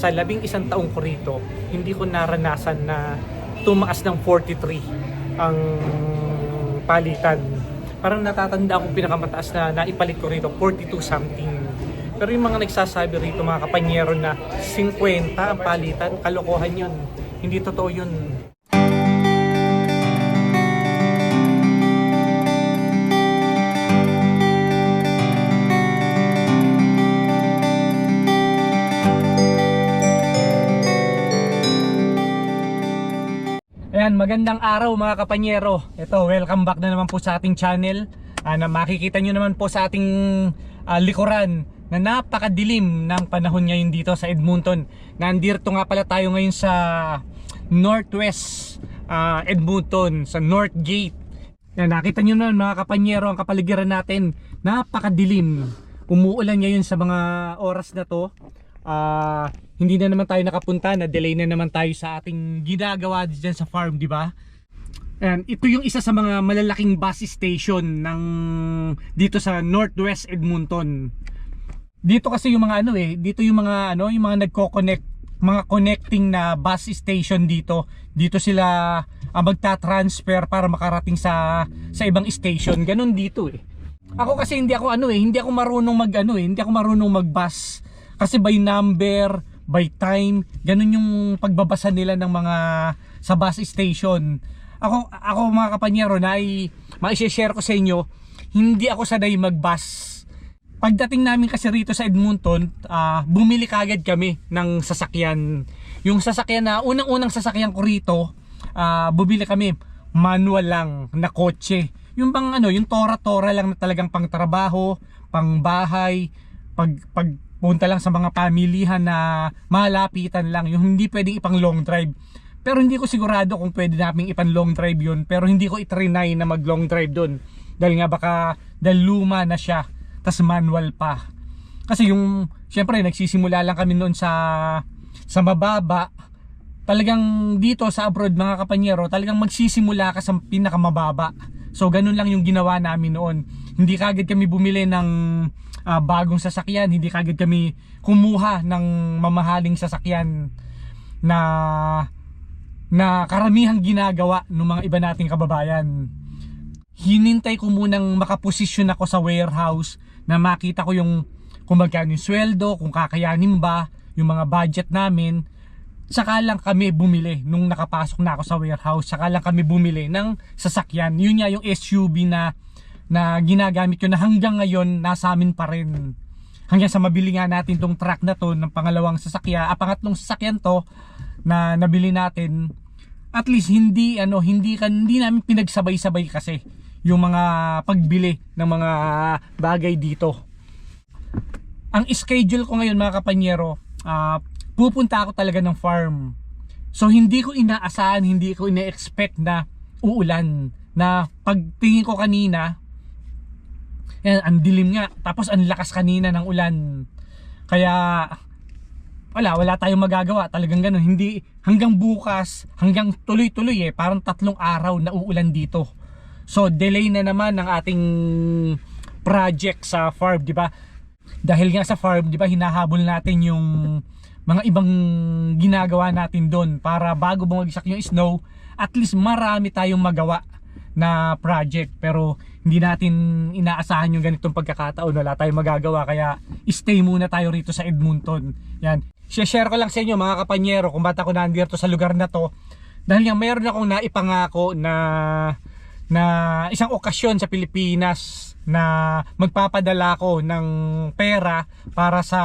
sa labing isang taong ko rito, hindi ko naranasan na tumaas ng 43 ang palitan. Parang natatanda akong pinakamataas na naipalit ko rito, 42 something. Pero yung mga nagsasabi rito, mga kapanyero na 50 ang palitan, kalokohan yun. Hindi totoo yun. Ayan, magandang araw mga kapanyero. Ito, welcome back na naman po sa ating channel. Ah, na makikita nyo naman po sa ating ah, likuran na napakadilim ng panahon ngayon dito sa Edmonton. Nandito nga pala tayo ngayon sa Northwest ah, Edmonton, sa North Gate. Yan, nakita nyo naman mga kapanyero ang kapaligiran natin. Napakadilim. Umuulan ngayon sa mga oras na to. Ah, hindi na naman tayo nakapunta, na delay na naman tayo sa ating ginagawa diyan sa farm, di ba? Ayan, ito yung isa sa mga malalaking bus station ng dito sa Northwest Edmonton. Dito kasi yung mga ano eh, dito yung mga ano, yung mga nagko-connect, mga connecting na bus station dito. Dito sila ah, magta-transfer para makarating sa sa ibang station. Ganun dito eh. Ako kasi hindi ako ano eh, hindi ako marunong mag ano eh, hindi ako marunong mag-bus. Kasi by number, by time, ganun yung pagbabasa nila ng mga sa bus station. Ako ako mga kapanyero na ay ma-share ko sa inyo, hindi ako sanay mag-bus. Pagdating namin kasi rito sa Edmonton, ah, bumili kagad kami ng sasakyan. Yung sasakyan na unang-unang sasakyan ko rito, ah, bumili kami manual lang na kotse. Yung bang ano, yung tora-tora lang na talagang pang trabaho, pang bahay, pag pag punta lang sa mga pamilihan na malapitan lang, yung hindi pwedeng ipang long drive. Pero hindi ko sigurado kung pwede namin ipang long drive yun, pero hindi ko itrinay na mag long drive doon. Dahil nga baka dahil luma na siya, tas manual pa. Kasi yung, syempre nagsisimula lang kami noon sa sa mababa. Talagang dito sa abroad mga kapanyero, talagang magsisimula ka sa pinakamababa. So ganun lang yung ginawa namin noon. Hindi kagad kami bumili ng ah, bagong sasakyan, hindi kagad kami kumuha ng mamahaling sasakyan na na karamihang ginagawa ng mga iba nating kababayan. Hinintay ko munang makaposisyon ako sa warehouse na makita ko yung kung magkano yung sweldo, kung kakayanin ba, yung mga budget namin. Saka lang kami bumili nung nakapasok na ako sa warehouse. Saka lang kami bumili ng sasakyan. Yun nga yung SUV na na ginagamit ko na hanggang ngayon nasa amin pa rin. Hanggang sa mabili nga natin tong truck na to ng pangalawang sasakyan, ah, pangatlong sasakyan to na nabili natin. At least hindi ano, hindi kan hindi namin pinagsabay-sabay kasi yung mga pagbili ng mga bagay dito. Ang schedule ko ngayon mga kapanyero, ah, pupunta ako talaga ng farm. So hindi ko inaasahan, hindi ko ina-expect na uulan. Na pagtingin ko kanina, yan, ang dilim nga. Tapos ang lakas kanina ng ulan. Kaya wala, wala tayong magagawa. Talagang ganun. Hindi hanggang bukas, hanggang tuloy-tuloy eh. Parang tatlong araw na uulan dito. So delay na naman ng ating project sa farm, di ba? Dahil nga sa farm, di ba, hinahabol natin yung mga ibang ginagawa natin doon para bago bumagsak yung snow, at least marami tayong magawa na project pero hindi natin inaasahan yung ganitong pagkakataon. Wala tayong magagawa kaya stay muna tayo rito sa Edmonton. Yan. Share ko lang sa inyo mga kapanyero kung ba't ako nandito sa lugar na to. Dahil nga mayroon akong naipangako na na isang okasyon sa Pilipinas na magpapadala ko ng pera para sa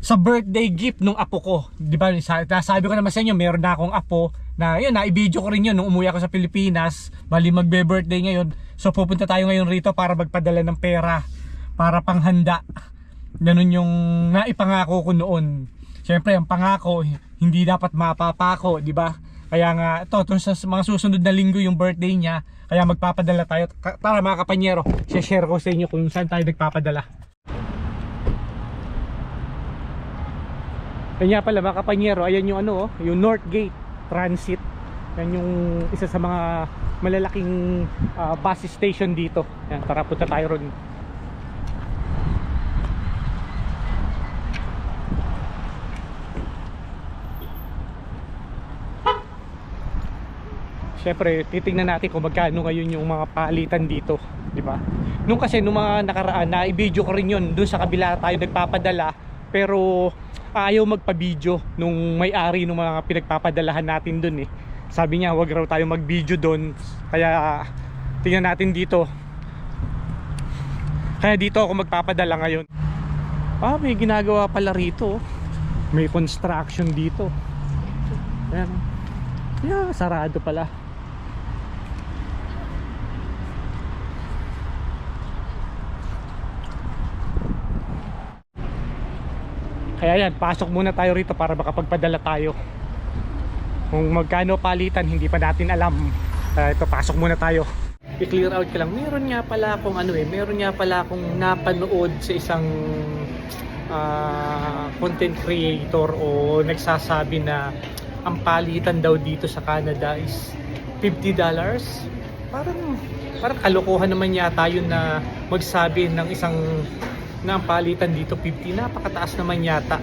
sa birthday gift nung apo ko. 'Di ba? Sa- Sabi ko naman sa inyo, meron na akong apo na yun, na i-video ko rin yun nung umuwi ako sa Pilipinas. Bali magbe-birthday ngayon. So pupunta tayo ngayon rito para magpadala ng pera para panghanda. Ganun yung naipangako ko noon. Siyempre, ang pangako hindi dapat mapapako, 'di ba? Kaya nga ito, ito sa mga susunod na linggo yung birthday niya. Kaya magpapadala tayo para mga kapanyero. Share ko sa inyo kung saan tayo nagpapadala. Yan nga pala mga kapanyero, ayan yung ano oh, yung North Gate Transit. Yan yung isa sa mga malalaking uh, bus station dito. Yan, tara punta tayo ron. Siyempre, titingnan natin kung magkano ngayon yung mga palitan dito, di ba? Nung kasi nung mga nakaraan na i-video ko rin yun, doon sa kabila tayo nagpapadala, pero ayaw magpa-video nung may-ari ng mga pinagpapadalahan natin doon eh. Sabi niya, wag raw tayo mag-video doon. Kaya tingnan natin dito. Kaya dito ako magpapadala ngayon. Ah, may ginagawa pala rito. oh. May construction dito. Ayan. Yeah, sarado pala. Kaya yan, pasok muna tayo rito para makapagpadala tayo. Kung magkano palitan, hindi pa natin alam. Kaya ito, pasok muna tayo. I-clear out ka lang. Meron nga pala akong ano eh, meron nga pala akong napanood sa isang ah, content creator o nagsasabi na ang palitan daw dito sa Canada is $50 parang parang kalokohan naman yata yun na magsabi ng isang na ang palitan dito 50 napakataas naman yata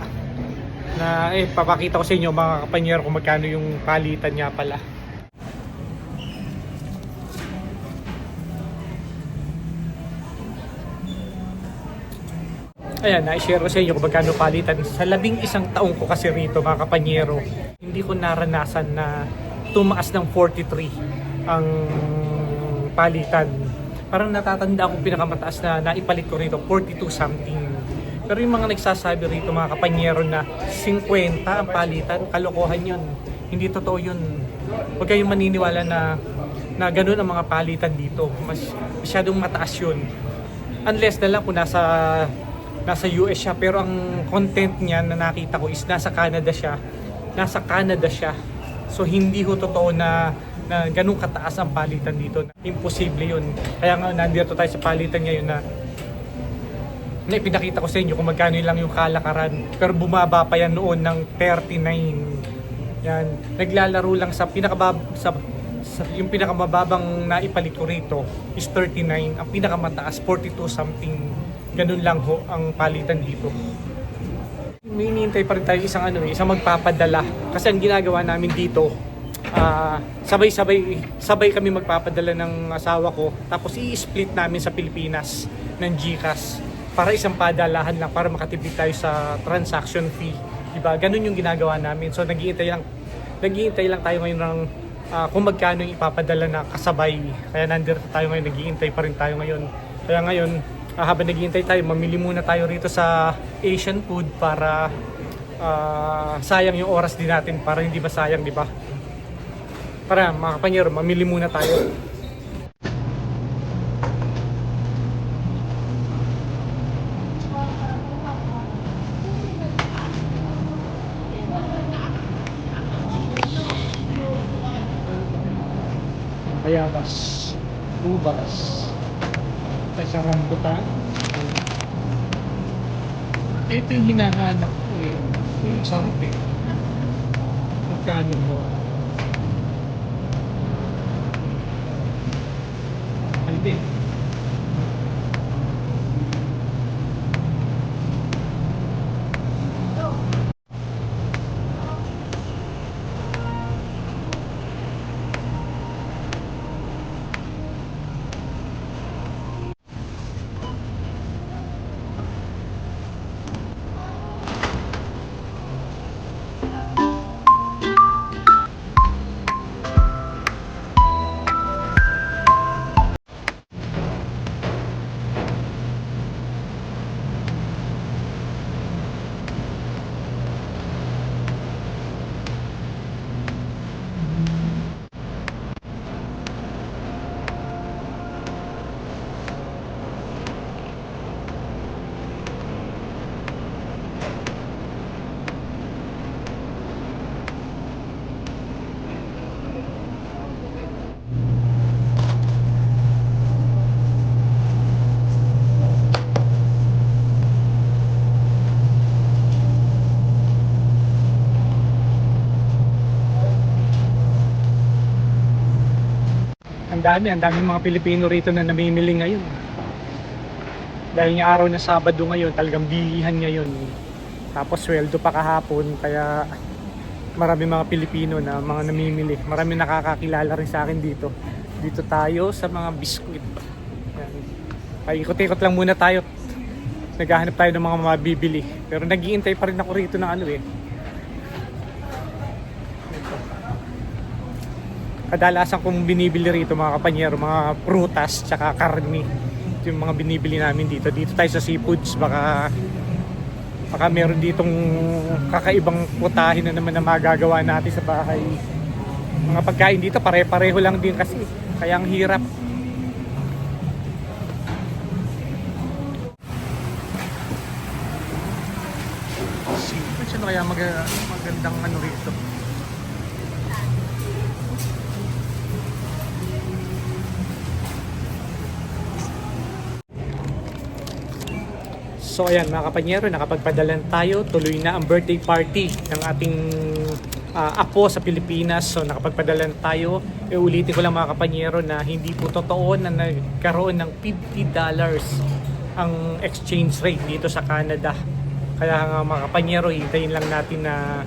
na eh papakita ko sa inyo mga kapanyero kung magkano yung palitan niya pala Ayan, na-share ko sa inyo kung magkano palitan. Sa labing isang taong ko kasi rito, mga kapanyero, hindi ko naranasan na tumaas ng 43 ang palitan. Parang natatanda akong pinakamataas na naipalit ko rito, 42 something. Pero yung mga nagsasabi rito, mga kapanyero na 50 ang palitan, kalokohan yun. Hindi totoo yun. Huwag kayong maniniwala na na ganun ang mga palitan dito. Mas masyadong mataas yun. Unless na lang kung nasa nasa US siya pero ang content niya na nakita ko is nasa Canada siya. Nasa Canada siya. So hindi ho totoo na na ganun kataas ang palitan dito. Imposible yun. Kaya nga nandito tayo sa palitan ngayon na na ipinakita ko sa inyo kung magkano lang yung kalakaran. Pero bumaba pa yan noon ng 39. Yan. Naglalaro lang sa pinakabab sa, sa yung pinakamababang naipalit ko rito is 39. Ang pinakamataas 42 something. Ganun lang ho ang palitan dito. Hinihintay pa rin tayo isang ano, eh, isang magpapadala. Kasi ang ginagawa namin dito, ah, sabay-sabay sabay kami magpapadala ng asawa ko tapos i-split namin sa Pilipinas ng GCash para isang padalahan lang para makatipid tayo sa transaction fee. Diba? Ganun yung ginagawa namin. So naghihintay lang naghihintay lang tayo ngayon ng ah, kung magkano yung ipapadala na kasabay. Kaya nandito tayo ngayon, naghihintay pa rin tayo ngayon. Kaya ngayon, ah, habang naghihintay tayo, mamili muna tayo rito sa Asian food para ah, sayang yung oras din natin para hindi masayang, di ba? Para mga kapanyero, mamili muna tayo. Bayabas, ubas, sa rambutan. Ito yung hinahanap ko eh. Yung sarap eh. Magkano mo? Ang dami, ang daming mga Pilipino rito na namimili ngayon. Dahil nga araw na Sabado ngayon, talagang bilihan ngayon. Tapos sweldo pa kahapon, kaya marami mga Pilipino na mga namimili. Marami nakakakilala rin sa akin dito. Dito tayo sa mga biskwit. Yan. Paikot-ikot lang muna tayo. Naghahanap tayo ng mga mabibili. Pero naghihintay pa rin ako rito ng ano eh. Kadalasan kong binibili rito mga kapanyero, mga prutas, tsaka karni. Ito yung mga binibili namin dito. Dito tayo sa seafoods, baka baka meron ditong kakaibang putahin na naman na magagawa natin sa bahay. Mga pagkain dito pare-pareho lang din kasi. Kaya ang hirap. Seafoods, ano kaya mag magandang ano rito? So ayan mga kapanyero, nakapagpadalan tayo. Tuloy na ang birthday party ng ating ah, apo sa Pilipinas. So nakapagpadalan tayo. E, ulitin ko lang mga kapanyero na hindi po totoo na nagkaroon ng $50 ang exchange rate dito sa Canada. Kaya nga mga kapanyero, hintayin lang natin na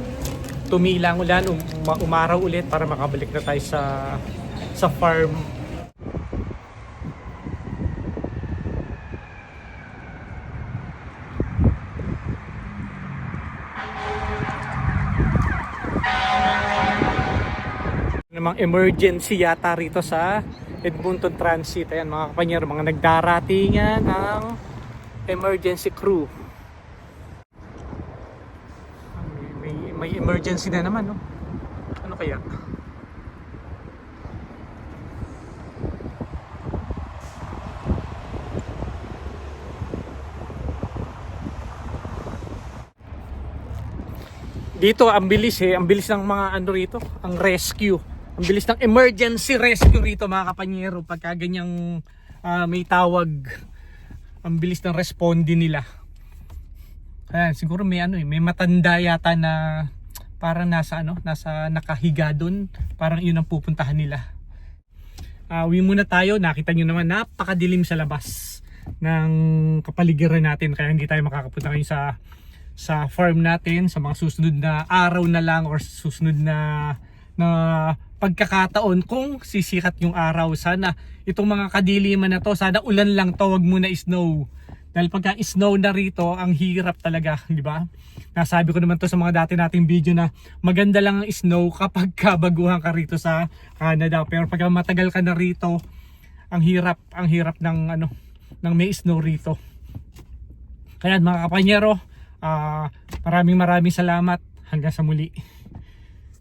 tumilang ulan, um- umaraw ulit para makabalik na tayo sa sa farm namang emergency yata rito sa Edmonton Transit. Ayan mga kapanyero, mga nagdaratingan ng emergency crew. May, may, emergency na naman, no? Ano kaya? Dito ang bilis eh, ang bilis ng mga ano rito, ang rescue. Ang bilis ng emergency rescue rito mga kapanyero pagka ganyang ah, may tawag. Ang bilis ng responde nila. Ayan, siguro may ano eh, may matanda yata na parang nasa ano, nasa nakahiga doon. Parang yun ang pupuntahan nila. Ah, uwi muna tayo. Nakita nyo naman napakadilim sa labas ng kapaligiran natin kaya hindi tayo makakapunta ngayon sa sa farm natin sa mga susunod na araw na lang or susunod na na pagkakataon kung sisikat yung araw. Sana itong mga kadiliman na to sana ulan lang to wag muna snow dahil pagka snow na rito ang hirap talaga di ba? Nasabi ko naman to sa mga dati nating video na maganda lang ang snow kapag kabaguhan ka rito sa Canada. Pero pagka matagal ka na rito ang hirap ang hirap ng ano ng may snow rito. Kaya mga kapanyero ah, maraming maraming salamat. Hanggang sa muli